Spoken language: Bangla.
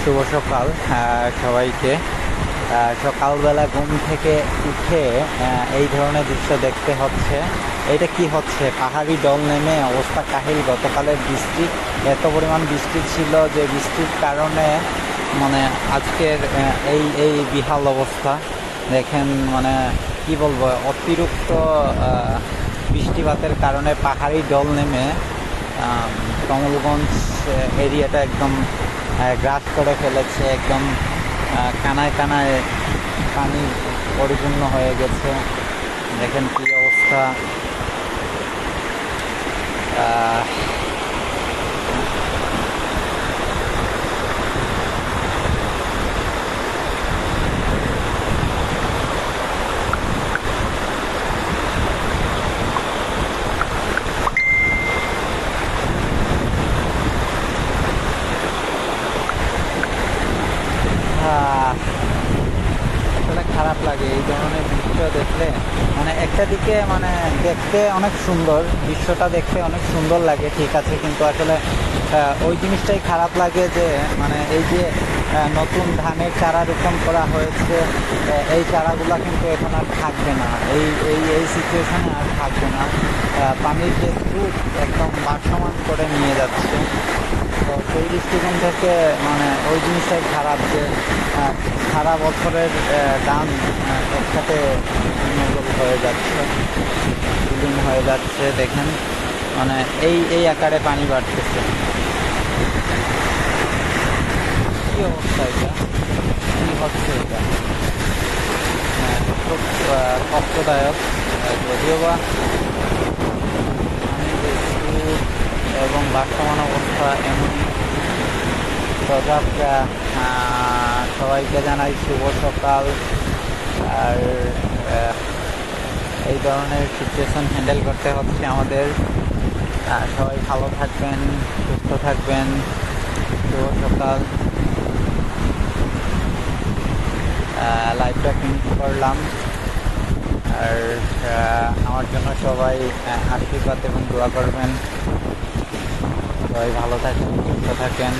শুভ সকাল সবাইকে। সকালবেলা ঘুম থেকে উঠে এই ধরনের দৃশ্য দেখতে হচ্ছে। এটা কি হচ্ছে? পাহাড়ি ডল নেমে অবস্থা কাহিল। গতকালের বৃষ্টি, এত পরিমাণ বৃষ্টি ছিল যে বৃষ্টির কারণে মানে আজকের এই এই বিহাল অবস্থা। দেখেন মানে কি বলব, অতিরিক্ত বৃষ্টিপাতের কারণে পাহাড়ি ডল নেমে কমলগঞ্জ এরিয়াটা একদম গ্রাস করে ফেলেছে একদম কানায় কানায় পানি পরিপূর্ণ হয়ে গেছে। দেখেন কি অবস্থা। আসলে খারাপ লাগে, এই ধরনের দৃশ্য দেখলে। মানে একটা দিকে মানে দেখতে অনেক সুন্দর, দৃশ্যটা দেখতে অনেক সুন্দর লাগে, ঠিক আছে, কিন্তু আসলে ওই জিনিসটাই খারাপ লাগে যে মানে এই যে নতুন ধানের চারা রোপণ করা হয়েছে। এই চারাগুলো কিন্তু এখন আর থাকবে না। এই এই এই সিচুয়েশনে আর থাকবে না। পানির যে স্রোত একদম ভাসমান করে নিয়ে যাচ্ছে। তো সেই দৃষ্টিকোণ থেকে মানে ওই জিনিসটাই খারাপ যে সারা বছরের দাম একসাথে হয়ে যাচ্ছে দুদিন হয়ে যাচ্ছে। দেখেন মানে এই এই আকারে পানি বাড়তেছে। কি অবস্থা এটা? কি হচ্ছে এটা? হ্যাঁ, খুব কষ্টদায়ক। যদিও বা এবং বাসমান অবস্থা এমনই। তো সবাইকে জানাই শুভ সকাল। আর এই ধরনের সিচুয়েশন হ্যান্ডেল করতে হচ্ছে আমাদের। সবাই ভালো থাকবেন সুস্থ থাকবেন। শুভ সকাল। লাইভটা ফিনিশ করলাম। আর আমার জন্য সবাই আশীর্বাদ এবং দোয়া করবেন। সবাই ভালো থাকেন, সুস্থ থাকেন।